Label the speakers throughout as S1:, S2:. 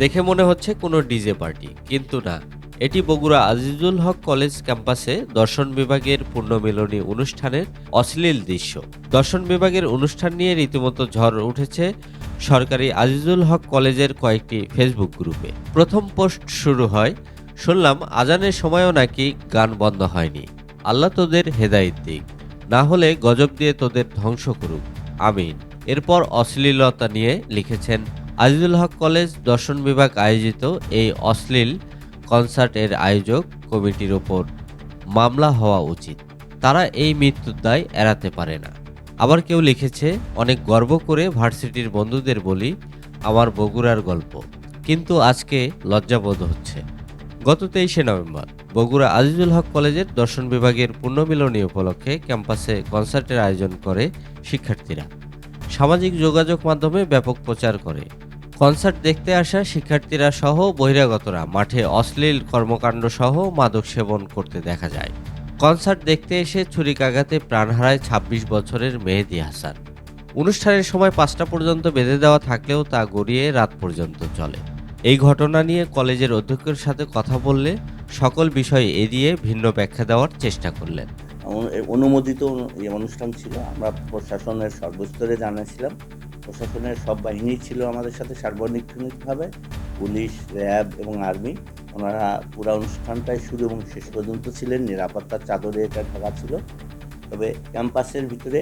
S1: দেখে মনে হচ্ছে কোনো ডিজে পার্টি, কিন্তু না। এটি বগুড়া আজিজুল হক কলেজ ক্যাম্পাসে দর্শন বিভাগের পূর্ণমিলনী অনুষ্ঠানের অশ্লীল দৃশ্য। দর্শন বিভাগের অনুষ্ঠান নিয়ে রীতিমতো ঝড় উঠেছে সরকারি আজিজুল হক কলেজের কয়েকটি ফেসবুক গ্রুপে। প্রথম পোস্ট শুরু হয়, শুনলাম আজানের সময়ও নাকি গান বন্ধ হয়নি। আল্লাহ তোদের হেদায়েত দিক। না হলে গজব দিয়ে তোদের ধ্বংস করুক। আমিন। এরপর অশ্লীলতা নিয়ে লিখেছেন আজিজুল হক কলেজ দর্শন বিভাগ আয়োজিত এই অশ্লীল কনসার্টের আয়োজক কমিটির ওপর মামলা হওয়া উচিত। তারা এই মৃত্যুর দায় এড়াতে পারে না। আবার কেউ লিখেছে, অনেক গর্ব করে ভার্সিটির বন্ধুদের বলি আমার বগুড়ার গল্প, কিন্তু আজকে লজ্জাবোধ হচ্ছে। গত তেইশে নভেম্বর, বগুড়া আজিজুল হক কলেজের দর্শন বিভাগের পুণ্যমিলনী উপলক্ষে ক্যাম্পাসে কনসার্টের আয়োজন করে শিক্ষার্থীরা। সামাজিক যোগাযোগ মাধ্যমে ব্যাপক প্রচার করে। কনসার্ট দেখতে আসা শিক্ষার্থীরা সহ বহিরাগতরা। মাঠে অশ্লীল কর্মকাণ্ড সহ মাদক সেবন করতে দেখা যায়। কনসার্ট দেখতে এসে ছুরিকাঘাতে প্রাণ হারায় ছাব্বিশ বছরের মেহেদি হাসান। অনুষ্ঠানের সময় পাঁচটা পর্যন্ত বেঁধে দেওয়া থাকলেও তা গড়িয়ে রাত পর্যন্ত চলে। এই ঘটনা নিয়ে কলেজের অধ্যক্ষের সাথে কথা বললে সকল বিষয় এড়িয়ে ভিন্ন ব্যাখ্যা দেওয়ার চেষ্টা করলেন।
S2: অনুমোদিত অনু- অনুষ্ঠান ছিল। আমরা প্রশাসনের সর্বস্তরে জানাছিলাম প্রশাসনের সব বাহিনী ছিল আমাদের সাথে সার্বক্ষণিকভাবে পুলিশ, র্যাব এবং আর্মি। ওনারা পুরো অনুষ্ঠানটাই শুরু এবং শেষ পর্যন্ত ছিলেন। নিরাপত্তার চাদরে এটা ঢাকা ছিল। তবে ক্যাম্পাসের ভিতরে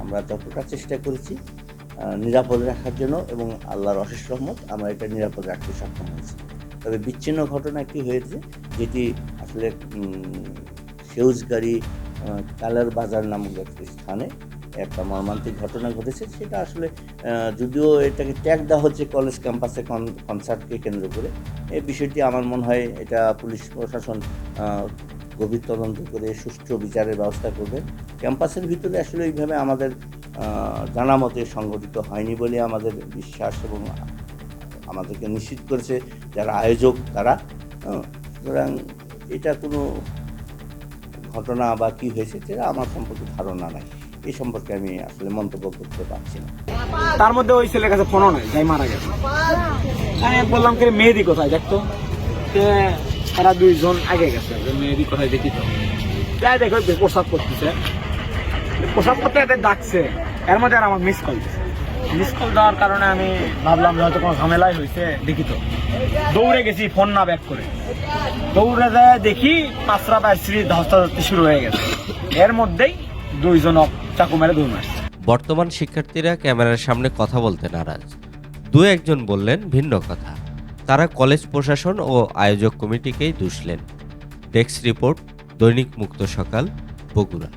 S2: আমরা যতটা চেষ্টা করেছি নিরাপদ রাখার জন্য এবং আল্লাহর অশেষ রহমত, আমরা এটা নিরাপদ রাখতে সক্ষম হয়েছি। তবে বিচ্ছিন্ন ঘটনা একটি হয়েছে, যেটি আসলে সেউজগাড়ি কালার বাজার নামক একটি স্থানে একটা মর্মান্তিক ঘটনা ঘটেছে, সেটা আসলে যদিও এটাকে ট্যাগ দেওয়া হচ্ছে কলেজ ক্যাম্পাসে কনসার্টকে কেন্দ্র করে এই বিষয়টি আমার মনে হয় এটা পুলিশ প্রশাসন গভীর তদন্ত করে সুষ্ঠু বিচারের ব্যবস্থা করবে। ক্যাম্পাসের ভিতরে আসলে এইভাবে আমাদের জানা মতে সংগঠিত হয়নি বলে আমাদের বিশ্বাস এবং আমাদেরকে নিশ্চিত করেছে যারা আয়োজক তারা। সুতরাং এটা কোনো ঘটনা বা কি হয়েছে সেটা আমার সম্পর্কে ধারণা নাই। এই সম্পর্কে আমি আসলে মন্তব্য করতে পারছি না।
S3: তার মধ্যে ওই ছেলের কাছে ফোনও নেই, যাই মারা গেছে। আমি বললাম কি মেহেদি কোথায় দেখতো? তারা দুইজন আগে গেছে। মেহেদি কোথায় দেখি তো। যাই দেখো, প্রসাদ করতেছে। প্রসাদ করতে ডাকছে। এর মধ্যে আর আমার মিস কল মিস কল দেওয়ার কারণে আমি ভাবলাম হয়তো কোনো ঝামেলাই হয়েছে দেখি তো। দৌড়ে গেছি ফোন না ব্যাক করে। দৌড়ে যায়, দেখি পাঁচরা স্ত্রী ধস্তাধস্তি শুরু হয়ে গেছে। এর মধ্যেই দুইজন চাকু মেরে দৌড় মারছে।
S1: বর্তমান শিক্ষার্থীরা ক্যামেরার সামনে কথা বলতে নারাজ। দু একজন বললেন ভিন্ন কথা। তারা কলেজ প্রশাসন ও আয়োজক কমিটিকেই দুষলেন ডেস্ক রিপোর্ট, দৈনিক মুক্ত সকাল, বগুড়া।